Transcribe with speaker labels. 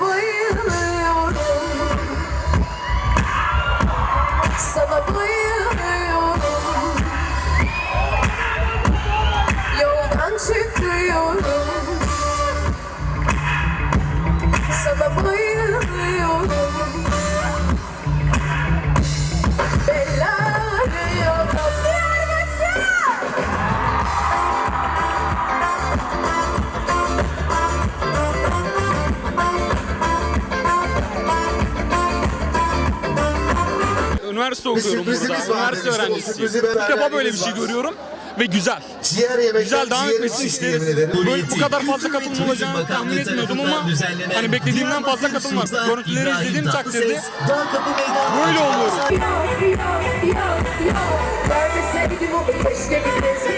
Speaker 1: bayılıyorum. Sana bayılıyorum. Yoldan çıkıyorum. Sana bayılıyorum. Üniversite
Speaker 2: Bir
Speaker 1: okuyorum burada.
Speaker 2: var
Speaker 1: Üniversite
Speaker 2: demiştim. O
Speaker 1: öğrencisiyim.
Speaker 2: sürprizi
Speaker 1: İlk defa böyle bir şey
Speaker 2: var.
Speaker 1: görüyorum ve güzel.
Speaker 2: Ciğer yemekten
Speaker 1: Güzel devam
Speaker 2: ciğer
Speaker 1: etmesini
Speaker 2: yemin
Speaker 1: isteriz.
Speaker 2: ederim.
Speaker 1: Böyle bu kadar fazla katılım olacağını tahmin etmiyordum ama hani beklediğimden fazla katılım var. Görüntüleri
Speaker 3: Tatlıses,
Speaker 1: takdirde böyle oluyoruz.
Speaker 4: Yo, yo, yo, yo, yo. Vermeseydim o keşke bir